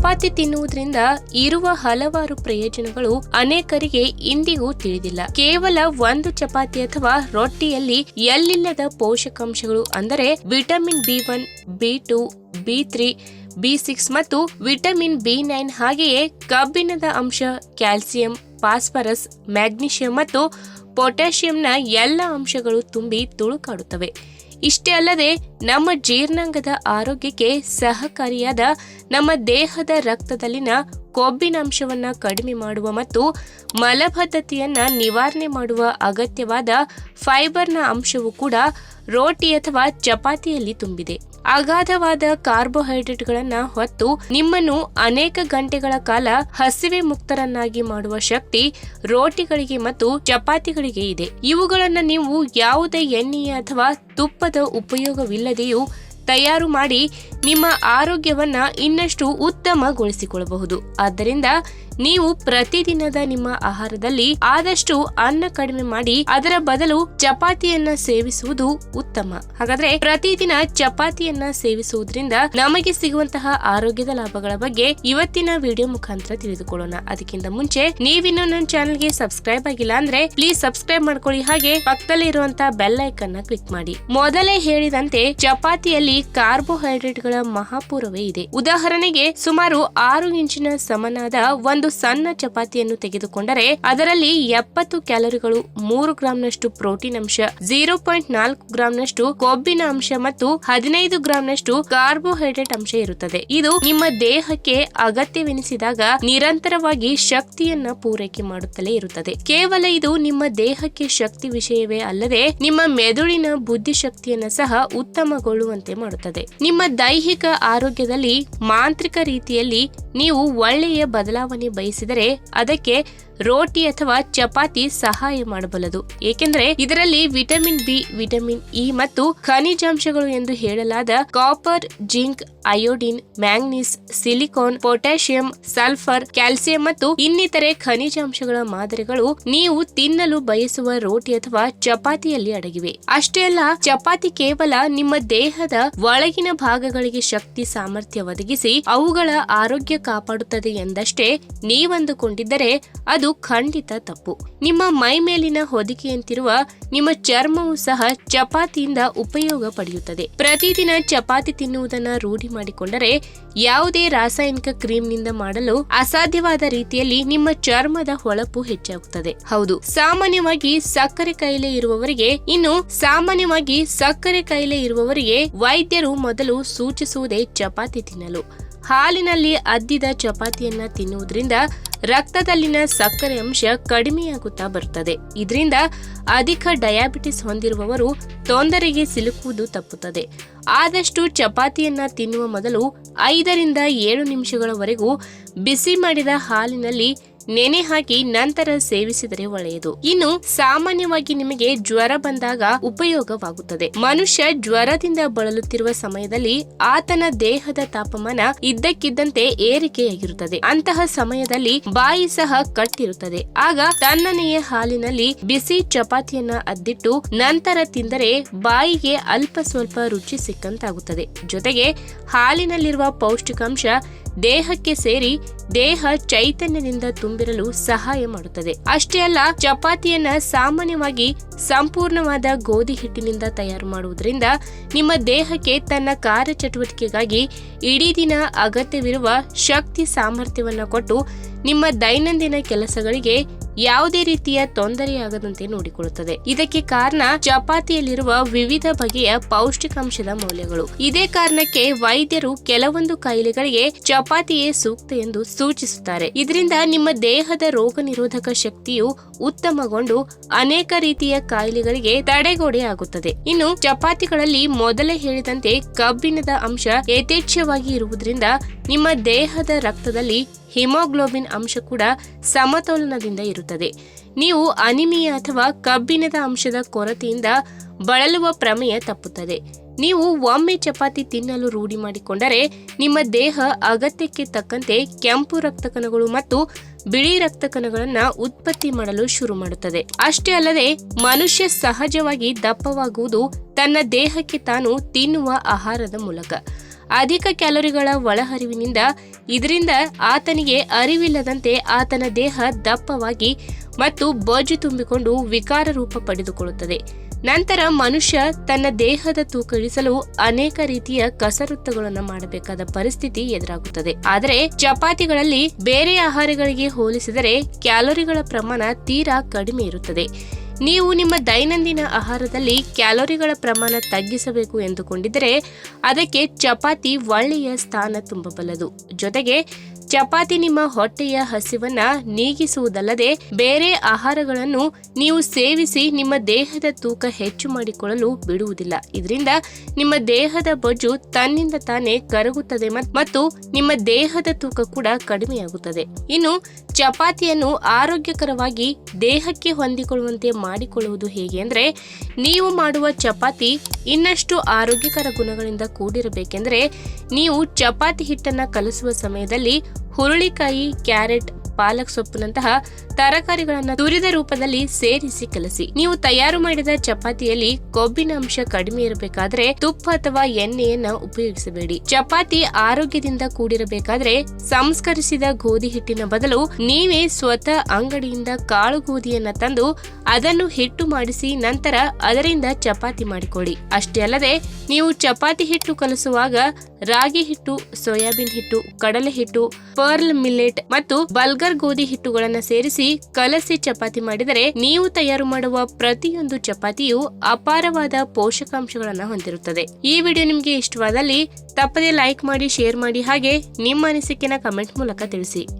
ಚಪಾತಿ ತಿನ್ನುವುದರಿಂದ ಇರುವ ಹಲವಾರು ಪ್ರಯೋಜನಗಳು ಅನೇಕರಿಗೆ ಇಂದಿಗೂ ತಿಳಿದಿಲ್ಲ. ಕೇವಲ ಒಂದು ಚಪಾತಿ ಅಥವಾ ರೊಟ್ಟಿಯಲ್ಲಿ ಎಲ್ಲಿಲ್ಲದ ಪೋಷಕಾಂಶಗಳು ಅಂದರೆ vitamin B one, B two, B three B six ಮತ್ತು ವಿಟಮಿನ್ ಬಿ ನೈನ್ ಹಾಗೆಯೇ ಕಬ್ಬಿಣದ ಅಂಶ, ಕ್ಯಾಲ್ಸಿಯಂ, ಫಾಸ್ಫರಸ್, ಮ್ಯಾಗ್ನೀಷಿಯಂ ಮತ್ತು ಪೊಟ್ಯಾಷಿಯಂನ ಎಲ್ಲ ಅಂಶಗಳು ತುಂಬಿ ತುಳುಕಾಡುತ್ತವೆ ಇಷ್ಟೇ ಅಲ್ಲದೆ ನಮ್ಮ ಜೀರ್ಣಾಂಗದ ಆರೋಗ್ಯಕ್ಕೆ ಸಹಕಾರಿಯಾದ ನಮ್ಮ ದೇಹದ ರಕ್ತದಲ್ಲಿನ ಕೊಬ್ಬಿನ ಅಂಶವನ್ನ ಕಡಿಮೆ ಮಾಡುವ ಮತ್ತು ಮಲಬದ್ಧತೆಯನ್ನ ನಿವಾರಣೆ ಮಾಡುವ ಅಗತ್ಯವಾದ ಫೈಬರ್ನ ಅಂಶವು ಕೂಡ ರೋಟಿ ಅಥವಾ ಚಪಾತಿಯಲ್ಲಿ ತುಂಬಿದೆ. ಅಗಾಧವಾದ ಕಾರ್ಬೋಹೈಡ್ರೇಟ್ಗಳನ್ನು ಹೊತ್ತು ನಿಮ್ಮನ್ನು ಅನೇಕ ಗಂಟೆಗಳ ಕಾಲ ಹಸಿವೆ ಮುಕ್ತರನ್ನಾಗಿ ಮಾಡುವ ಶಕ್ತಿ ರೋಟಿಗಳಿಗೆ ಮತ್ತು ಚಪಾತಿಗಳಿಗೆ ಇದೆ. ಇವುಗಳನ್ನು ನೀವು ಯಾವುದೇ ಎಣ್ಣೆಯ ಅಥವಾ ತುಪ್ಪದ ಉಪಯೋಗವಿಲ್ಲದೆಯೂ ತಯಾರು ಮಾಡಿ ನಿಮ್ಮ ಆರೋಗ್ಯವನ್ನ ಇನ್ನಷ್ಟು ಉತ್ತಮಗೊಳಿಸಿಕೊಳ್ಳಬಹುದು. ಆದ್ದರಿಂದ ನೀವು ಪ್ರತಿದಿನದ ನಿಮ್ಮ ಆಹಾರದಲ್ಲಿ ಆದಷ್ಟು ಅನ್ನ ಕಡಿಮೆ ಮಾಡಿ ಅದರ ಬದಲು ಚಪಾತಿಯನ್ನ ಸೇವಿಸುವುದು ಉತ್ತಮ. ಹಾಗಾದ್ರೆ ಪ್ರತಿದಿನ ಚಪಾತಿಯನ್ನ ಸೇವಿಸುವುದರಿಂದ ನಮಗೆ ಸಿಗುವಂತಹ ಆರೋಗ್ಯದ ಲಾಭಗಳ ಬಗ್ಗೆ ಇವತ್ತಿನ ವಿಡಿಯೋ ಮುಖಾಂತರ ತಿಳಿದುಕೊಳ್ಳೋಣ. ಅದಕ್ಕಿಂತ ಮುಂಚೆ ನೀವಿನ್ನೂ ನನ್ನ ಚಾನೆಲ್ಗೆ ಸಬ್ಸ್ಕ್ರೈಬ್ ಆಗಿಲ್ಲ ಅಂದ್ರೆ ಪ್ಲೀಸ್ ಸಬ್ಸ್ಕ್ರೈಬ್ ಮಾಡ್ಕೊಳ್ಳಿ. ಹಾಗೆ ಪಕ್ಕದಲ್ಲಿ ಇರುವಂತಹ ಬೆಲ್ ಐಕನ್ನ ಕ್ಲಿಕ್ ಮಾಡಿ. ಮೊದಲೇ ಹೇಳಿದಂತೆ ಚಪಾತಿಯಲ್ಲಿ ಕಾರ್ಬೋಹೈಡ್ರೇಟ್ಗಳ ಮಹಾಪೂರವೇ ಇದೆ. ಉದಾಹರಣೆಗೆ ಸುಮಾರು ಆರು ಇಂಚಿನ ಸಮನಾದ ಒಂದು ಸಣ್ಣ ಚಪಾತಿಯನ್ನು ತೆಗೆದುಕೊಂಡರೆ ಅದರಲ್ಲಿ ಎಪ್ಪತ್ತು ಕ್ಯಾಲೋರಿಗಳು ಮೂರು ಗ್ರಾಂನಷ್ಟು ಪ್ರೋಟೀನ್ ಅಂಶ, ಜೀರೋ ಪಾಯಿಂಟ್ ನಾಲ್ಕು ಗ್ರಾಂನಷ್ಟು ಕೊಬ್ಬಿನ ಅಂಶ ಮತ್ತು ಹದಿನೈದು ಗ್ರಾಂನಷ್ಟು ಕಾರ್ಬೋಹೈಡ್ರೇಟ್ ಅಂಶ ಇರುತ್ತದೆ. ಇದು ನಿಮ್ಮ ದೇಹಕ್ಕೆ ಅಗತ್ಯವೆನಿಸಿದಾಗ ನಿರಂತರವಾಗಿ ಶಕ್ತಿಯನ್ನ ಪೂರೈಕೆ ಮಾಡುತ್ತಲೇ ಇರುತ್ತದೆ. ಕೇವಲ ಇದು ನಿಮ್ಮ ದೇಹಕ್ಕೆ ಶಕ್ತಿ ವಿಷಯವೇ ಅಲ್ಲದೆ ನಿಮ್ಮ ಮೆದುಳಿನ ಬುದ್ಧಿಶಕ್ತಿಯನ್ನ ಸಹ ಉತ್ತಮಗೊಳ್ಳುವಂತೆ ಮಾಡುತ್ತದೆ. ನಿಮ್ಮ ದೈಹಿಕ ಆರೋಗ್ಯದಲ್ಲಿ ಮಾಂತ್ರಿಕ ರೀತಿಯಲ್ಲಿ ನೀವು ಒಳ್ಳೆಯ ಬದಲಾವಣೆ ಬಯಸಿದರೆ ಅದಕ್ಕೆ ರೋಟಿ ಅಥವಾ ಚಪಾತಿ ಸಹಾಯ ಮಾಡಬಲ್ಲದು. ಏಕೆಂದರೆ ಇದರಲ್ಲಿ ವಿಟಮಿನ್ ಬಿ, ವಿಟಮಿನ್ ಇ ಮತ್ತು ಖನಿಜಾಂಶಗಳು ಎಂದು ಹೇಳಲಾದ copper, zinc, iodine, manganese, silicon, potassium, sulphur, calcium ಮತ್ತು ಇನ್ನಿತರೆ ಖನಿಜಾಂಶಗಳ ಮಾದರಿಗಳು ನೀವು ತಿನ್ನಲು ಬಯಸುವ ರೋಟಿ ಅಥವಾ ಚಪಾತಿಯಲ್ಲಿ ಅಡಗಿವೆ. ಅಷ್ಟೇ ಅಲ್ಲ, ಚಪಾತಿ ಕೇವಲ ನಿಮ್ಮ ದೇಹದ ಒಳಗಿನ ಭಾಗಗಳಿಗೆ ಶಕ್ತಿ ಸಾಮರ್ಥ್ಯ ಒದಗಿಸಿ ಅವುಗಳ ಆರೋಗ್ಯ ಕಾಪಾಡುತ್ತದೆ ಎಂದಷ್ಟೇ ನೀವಂದುಕೊಂಡಿದ್ದರೆ ಅದು ಖಂಡಿತ ತಪ್ಪು. ನಿಮ್ಮ ಮೈ ಮೇಲಿನ ಹೊದಿಕೆಯಂತಿರುವ ನಿಮ್ಮ ಚರ್ಮವು ಸಹ ಚಪಾತಿಯಿಂದ ಉಪಯೋಗ ಪಡೆಯುತ್ತದೆ. ಪ್ರತಿದಿನ ಚಪಾತಿ ತಿನ್ನುವುದನ್ನ ರೂಢಿ ಮಾಡಿಕೊಂಡರೆ ಯಾವುದೇ ರಾಸಾಯನಿಕ ಕ್ರೀಮ್ನಿಂದ ಮಾಡಲು ಅಸಾಧ್ಯವಾದ ರೀತಿಯಲ್ಲಿ ನಿಮ್ಮ ಚರ್ಮದ ಹೊಳಪು ಹೆಚ್ಚಾಗುತ್ತದೆ. ಹೌದು, ಸಾಮಾನ್ಯವಾಗಿ ಸಕ್ಕರೆ ಕಾಯಿಲೆ ಇರುವವರಿಗೆ, ಇನ್ನು ಸಾಮಾನ್ಯವಾಗಿ ಸಕ್ಕರೆ ಕಾಯಿಲೆ ಇರುವವರಿಗೆ ವೈದ್ಯರು ಮೊದಲು ಸೂಚಿಸುವುದೇ ಚಪಾತಿ ತಿನ್ನಲು. ಹಾಲಿನಲ್ಲಿ ಅದ್ದಿದ ಚಪಾತಿಯನ್ನ ತಿನ್ನುವುದರಿಂದ ರಕ್ತದಲ್ಲಿನ ಸಕ್ಕರೆ ಅಂಶ ಕಡಿಮೆಯಾಗುತ್ತಾ ಬರುತ್ತದೆ. ಇದರಿಂದ ಅಧಿಕ ಡಯಾಬಿಟಿಸ್ ಹೊಂದಿರುವವರು ತೊಂದರೆಗೆ ಸಿಲುಕುವುದು ತಪ್ಪುತ್ತದೆ. ಆದಷ್ಟು ಚಪಾತಿಯನ್ನ ತಿನ್ನುವ ಮೊದಲು ಐದರಿಂದ ಏಳು ನಿಮಿಷಗಳವರೆಗೂ ಬಿಸಿ ಮಾಡಿದ ಹಾಲಿನಲ್ಲಿ ನೆನೆ ಹಾಕಿ ನಂತರ ಸೇವಿಸಿದರೆ ಒಳ್ಳೆಯದು. ಇನ್ನು ಸಾಮಾನ್ಯವಾಗಿ ನಿಮಗೆ ಜ್ವರ ಬಂದಾಗ ಉಪಯೋಗವಾಗುತ್ತದೆ. ಮನುಷ್ಯ ಜ್ವರದಿಂದ ಬಳಲುತ್ತಿರುವ ಸಮಯದಲ್ಲಿ ಆತನ ದೇಹದ ತಾಪಮಾನ ಇದ್ದಕ್ಕಿದ್ದಂತೆ ಏರಿಕೆಯಾಗಿರುತ್ತದೆ. ಅಂತಹ ಸಮಯದಲ್ಲಿ ಬಾಯಿ ಸಹ ಕಟ್ಟಿರುತ್ತದೆ. ಆಗ ತಣ್ಣನೆಯ ಹಾಲಿನಲ್ಲಿ ಬಿಸಿ ಚಪಾತಿಯನ್ನ ಅದ್ದಿಟ್ಟು ನಂತರ ತಿಂದರೆ ಬಾಯಿಗೆ ಅಲ್ಪ ಸ್ವಲ್ಪ ರುಚಿ ಸಿಕ್ಕಂತಾಗುತ್ತದೆ. ಜೊತೆಗೆ ಹಾಲಿನಲ್ಲಿರುವ ಪೌಷ್ಟಿಕಾಂಶ ದೇಹಕ್ಕೆ ಸೇರಿ ದೇಹ ಚೈತನ್ಯದಿಂದ ತುಂಬಿರಲು ಸಹಾಯ ಮಾಡುತ್ತದೆ. ಅಷ್ಟೇ ಅಲ್ಲ, ಚಪಾತಿಯನ್ನ ಸಾಮಾನ್ಯವಾಗಿ ಸಂಪೂರ್ಣವಾದ ಗೋಧಿ ಹಿಟ್ಟಿನಿಂದ ತಯಾರು ಮಾಡುವುದರಿಂದ ನಿಮ್ಮ ದೇಹಕ್ಕೆ ತನ್ನ ಕಾರ್ಯಚಟುವಟಿಕೆಗಾಗಿ ಇಡೀ ದಿನ ಅಗತ್ಯವಿರುವ ಶಕ್ತಿ ಸಾಮರ್ಥ್ಯವನ್ನು ಕೊಟ್ಟು ನಿಮ್ಮ ದೈನಂದಿನ ಕೆಲಸಗಳಿಗೆ ಯಾವುದೇ ರೀತಿಯ ತೊಂದರೆಯಾಗದಂತೆ ನೋಡಿಕೊಳ್ಳುತ್ತದೆ. ಇದಕ್ಕೆ ಕಾರಣ ಚಪಾತಿಯಲ್ಲಿರುವ ವಿವಿಧ ಬಗೆಯ ಪೌಷ್ಟಿಕಾಂಶದ ಮೌಲ್ಯಗಳು. ಇದೇ ಕಾರಣಕ್ಕೆ ವೈದ್ಯರು ಕೆಲವೊಂದು ಕಾಯಿಲೆಗಳಿಗೆ ಚಪಾತಿಯೇ ಸೂಕ್ತ ಎಂದು ಸೂಚಿಸುತ್ತಾರೆ. ಇದರಿಂದ ನಿಮ್ಮ ದೇಹದ ರೋಗ ನಿರೋಧಕ ಶಕ್ತಿಯು ಉತ್ತಮಗೊಂಡು ಅನೇಕ ರೀತಿಯ ಕಾಯಿಲೆಗಳಿಗೆ ತಡೆಗೋಡೆ ಆಗುತ್ತದೆ ಇನ್ನು ಚಪಾತಿಗಳಲ್ಲಿ ಮೊದಲೇ ಹೇಳಿದಂತೆ ಕಬ್ಬಿಣದ ಅಂಶ ಯಥೇಚ್ಛವಾಗಿ ಇರುವುದರಿಂದ ನಿಮ್ಮ ದೇಹದ ರಕ್ತದಲ್ಲಿ ಹಿಮೋಗ್ಲೋಬಿನ್ ಅಂಶ ಕೂಡ ಸಮತೋಲನದಿಂದ ಇರುತ್ತದೆ. ನೀವು ಅನಿಮಿಯಾ ಅಥವಾ ಕಬ್ಬಿಣದ ಅಂಶದ ಕೊರತೆಯಿಂದ ಬಳಲುವ ಪ್ರಮೇಯ ತಪ್ಪುತ್ತದೆ. ನೀವು ಒಮ್ಮೆ ಚಪಾತಿ ತಿನ್ನಲು ರೂಢಿ ಮಾಡಿಕೊಂಡರೆ ನಿಮ್ಮ ದೇಹ ಅಗತ್ಯಕ್ಕೆ ತಕ್ಕಂತೆ ಕೆಂಪು ರಕ್ತ ಕಣಗಳು ಮತ್ತು ಬಿಳಿ ರಕ್ತ ಕಣಗಳನ್ನು ಉತ್ಪತ್ತಿ ಮಾಡಲು ಶುರು ಮಾಡುತ್ತದೆ. ಅಷ್ಟೇ ಅಲ್ಲದೆ ಮನುಷ್ಯ ಸಹಜವಾಗಿ ದಪ್ಪವಾಗುವುದು ತನ್ನ ದೇಹಕ್ಕೆ ತಾನು ತಿನ್ನುವ ಆಹಾರದ ಮೂಲಕ. ಅಧಿಕ ಕ್ಯಾಲೋರಿಗಳ ಒಳಹರಿವಿನಿಂದ ಇದರಿಂದ ಆತನಿಗೆ ಅರಿವಿಲ್ಲದಂತೆ ಆತನ ದೇಹ ದಪ್ಪವಾಗಿ ಮತ್ತು ಬೊಜ್ಜು ತುಂಬಿಕೊಂಡು ವಿಕಾರ ರೂಪ ಪಡೆದುಕೊಳ್ಳುತ್ತದೆ. ನಂತರ ಮನುಷ್ಯ ತನ್ನ ದೇಹದ ತೂಕ ಇಳಿಸಲು ಅನೇಕ ರೀತಿಯ ಕಸರತ್ತುಗಳನ್ನು ಮಾಡಬೇಕಾದ ಪರಿಸ್ಥಿತಿ ಎದುರಾಗುತ್ತದೆ. ಆದರೆ ಚಪಾತಿಗಳಲ್ಲಿ ಬೇರೆ ಆಹಾರಗಳಿಗೆ ಹೋಲಿಸಿದರೆ ಕ್ಯಾಲೋರಿಗಳ ಪ್ರಮಾಣ ತೀರಾ ಕಡಿಮೆ ಇರುತ್ತದೆ. ನೀವು ನಿಮ್ಮ ದೈನಂದಿನ ಆಹಾರದಲ್ಲಿ ಕ್ಯಾಲೋರಿಗಳ ಪ್ರಮಾಣ ತಗ್ಗಿಸಬೇಕು ಎಂದುಕೊಂಡಿದ್ದರೆ ಅದಕ್ಕೆ ಚಪಾತಿ ಒಳ್ಳೆಯ ಸ್ಥಾನ ತುಂಬಬಲ್ಲದು. ಜೊತೆಗೆ ಚಪಾತಿ ನಿಮ್ಮ ಹೊಟ್ಟೆಯ ಹಸಿವನ್ನ ನೀಗಿಸುವುದಲ್ಲದೆ ಬೇರೆ ಆಹಾರಗಳನ್ನು ನೀವು ಸೇವಿಸಿ ನಿಮ್ಮ ದೇಹದ ತೂಕ ಹೆಚ್ಚು ಮಾಡಿಕೊಳ್ಳಲು ಬಿಡುವುದಿಲ್ಲ. ಇದರಿಂದ ನಿಮ್ಮ ದೇಹದ ಬೊಜ್ಜು ತನ್ನಿಂದ ತಾನೇ ಕರಗುತ್ತದೆ ಮತ್ತು ನಿಮ್ಮ ದೇಹದ ತೂಕ ಕೂಡ ಕಡಿಮೆಯಾಗುತ್ತದೆ. ಇನ್ನು ಚಪಾತಿಯನ್ನು ಆರೋಗ್ಯಕರವಾಗಿ ದೇಹಕ್ಕೆ ಹೊಂದಿಕೊಳ್ಳುವಂತೆ ಮಾಡಿಕೊಳ್ಳುವುದು ಹೇಗೆ ಅಂದ್ರೆ, ನೀವು ಮಾಡುವ ಚಪಾತಿ ಇನ್ನಷ್ಟು ಆರೋಗ್ಯಕರ ಗುಣಗಳಿಂದ ಕೂಡಿರಬೇಕೆಂದರೆ, ನೀವು ಚಪಾತಿ ಹಿಟ್ಟನ್ನ ಕಲಸುವ ಸಮಯದಲ್ಲಿ ಹುರುಳಿಕಾಯಿ, ಕ್ಯಾರೆಟ್, ಪಾಲಕ್ ಸೊಪ್ಪಿನಂತಹ ತರಕಾರಿಗಳನ್ನು ತುರಿದ ರೂಪದಲ್ಲಿ ಸೇರಿಸಿ ಕಲಸಿ. ನೀವು ತಯಾರು ಮಾಡಿದ ಚಪಾತಿಯಲ್ಲಿ ಕೊಬ್ಬಿನ ಅಂಶ ಕಡಿಮೆ ಇರಬೇಕಾದ್ರೆ ತುಪ್ಪ ಅಥವಾ ಎಣ್ಣೆಯನ್ನ ಉಪಯೋಗಿಸಬೇಡಿ. ಚಪಾತಿ ಆರೋಗ್ಯದಿಂದ ಕೂಡಿರಬೇಕಾದ್ರೆ ಸಂಸ್ಕರಿಸಿದ ಗೋಧಿ ಹಿಟ್ಟಿನ ಬದಲು ನೀವೇ ಸ್ವತಃ ಅಂಗಡಿಯಿಂದ ಕಾಳು ಗೋಧಿಯನ್ನ ತಂದು ಅದನ್ನು ಹಿಟ್ಟು ಮಾಡಿಸಿ ನಂತರ ಅದರಿಂದ ಚಪಾತಿ ಮಾಡಿಕೊಳ್ಳಿ. ಅಷ್ಟೇ ಅಲ್ಲದೆ ನೀವು ಚಪಾತಿ ಹಿಟ್ಟು ಕಲಸುವಾಗ ರಾಗಿ ಹಿಟ್ಟು, ಸೋಯಾಬೀನ್ ಹಿಟ್ಟು, ಕಡಲೆ ಹಿಟ್ಟು, ಪರ್ಲ್ ಮಿಲ್ಲೆಟ್ ಮತ್ತು ಬಲ್ಗರ್ ಗೋಧಿ ಹಿಟ್ಟುಗಳನ್ನು ಸೇರಿಸಿ ಕಲಸಿ ಚಪಾತಿ ಮಾಡಿದರೆ ನೀವು ತಯಾರು ಮಾಡುವ ಪ್ರತಿಯೊಂದು ಚಪಾತಿಯು ಅಪಾರವಾದ ಪೋಷಕಾಂಶಗಳನ್ನು ಹೊಂದಿರುತ್ತದೆ. ಈ ವಿಡಿಯೋ ನಿಮಗೆ ಇಷ್ಟವಾದಲ್ಲಿ ತಪ್ಪದೆ ಲೈಕ್ ಮಾಡಿ ಶೇರ್ ಮಾಡಿ ಹಾಗೆ ನಿಮ್ಮ ಅನಿಸಿಕೆನ ಕಮೆಂಟ್ ಮೂಲಕ ತಿಳಿಸಿ.